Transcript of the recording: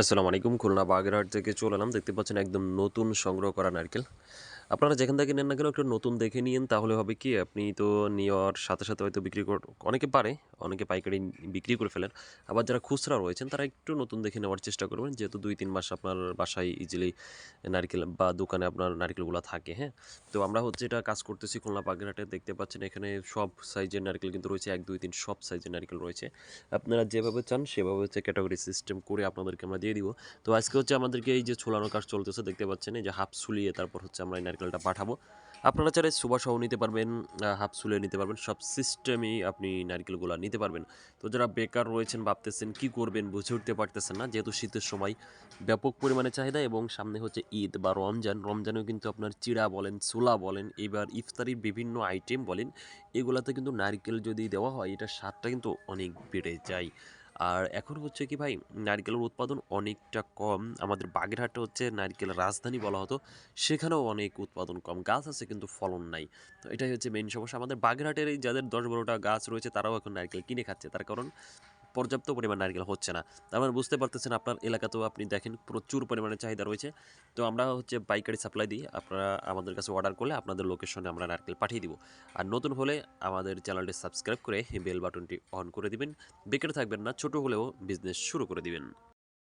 আসসালামু আলাইকুম। খুলনা বাগেরহাট থেকে চলে এলাম। দেখতে পাচ্ছেন একদম নতুন সংগ্রহ করা নারকেল। আপনারা যেখান থেকে নেন না কেন একটু নতুন দেখে নিন তাহলে হবে কি আপনি তো নেওয়ার সাথে সাথে হয়তো বিক্রি কর অনেকে পারে অনেকে পাইকারি বিক্রি করে ফেলেন। আবার যারা খুচরা রয়েছেন, তারা একটু নতুন দেখে নেওয়ার চেষ্টা করবেন। যেহেতু দুই, তিন মাস আপনার বাসায় ইজিলি নারকেল বা দোকানে আপনার নারকেলগুলো থাকে হ্যাঁ? তো আমরা হচ্ছে এটা কাজ করতেছি খুলনা বাগেরহাটে দেখতে পাচ্ছেন এখানে সব সাইজের নারকেল কিন্তু রয়েছে। এক, দুই, তিন সব সাইজের নারকেল রয়েছে। আপনারা যেভাবে চান, সেভাবে হচ্ছে ক্যাটাগরি সিস্টেম করে আপনাদেরকে আমরা দিয়ে দিব। তো আজকে হচ্ছে আমাদেরকে এই যে ছোলানো কাজ চলতেছে, দেখতে পাচ্ছেন এই যে হাফ সুলিয়ে তারপর হচ্ছে আমরা এই নারকেলটা পাঠাবো। আপনারা চাইলে সুবাসও নিতে পারবেন হাফ সুলিয়ে নিতে পারবেন। সব সিস্টেমই আপনি নারকেলগুলো নিতে পারবেন। তো যারা বেকার রয়েছেন, ভাবতেছেন কি করবেন বুঝে উঠতে পারতেছেন না। যেহেতু শীতের সময় ব্যাপক পরিমাণে চাহিদা এবং সামনে হচ্ছে ঈদ বা রমজান, রমজানেও কিন্তু আপনার চিড়া বলেন, ছোলা বলেন, এবার ইফতারির বিভিন্ন আইটেম বলেন, এগুলাতে কিন্তু নারকেল যদি দেওয়া হয়, এটার স্বাদটা কিন্তু অনেক বেড়ে যায়। আর এখন হচ্ছে কি ভাই, নারকেলের উৎপাদন অনেকটা কম। আমাদের বাগেরহাটে হচ্ছে নারকেলের রাজধানী বলা হতো, সেখানেও অনেক উৎপাদন কম। গাছ আছে কিন্তু ফলন নাই। তো এটাই হচ্ছে মেন সমস্যা। আমাদের বাগেরহাটের এই যাদের দশ বারোটা গাছ রয়েছে, তারাও এখন নারকেল কিনে খাচ্ছে। তার কারণ পর্যাপ্ত পরিমাণ নারকেল হচ্ছে না। তার মানে বুঝতে পারতেছেন আপনার এলাকাতেও আপনি দেখেন প্রচুর পরিমাণে চাহিদা রয়েছে। তো আমরা হচ্ছে পাইকারি সাপ্লাই দিই, আপনারা আমাদের কাছে অর্ডার করলে আপনাদের লোকেশনে আমরা নারকেল পাঠিয়ে দিব। আর নতুন হলে আমাদের চ্যানেলটি সাবস্ক্রাইব করে বেল বাটনটি অন করে দিবেন। বেকার থাকবেন না, ছোট হলেও বিজনেস শুরু করে দিবেন।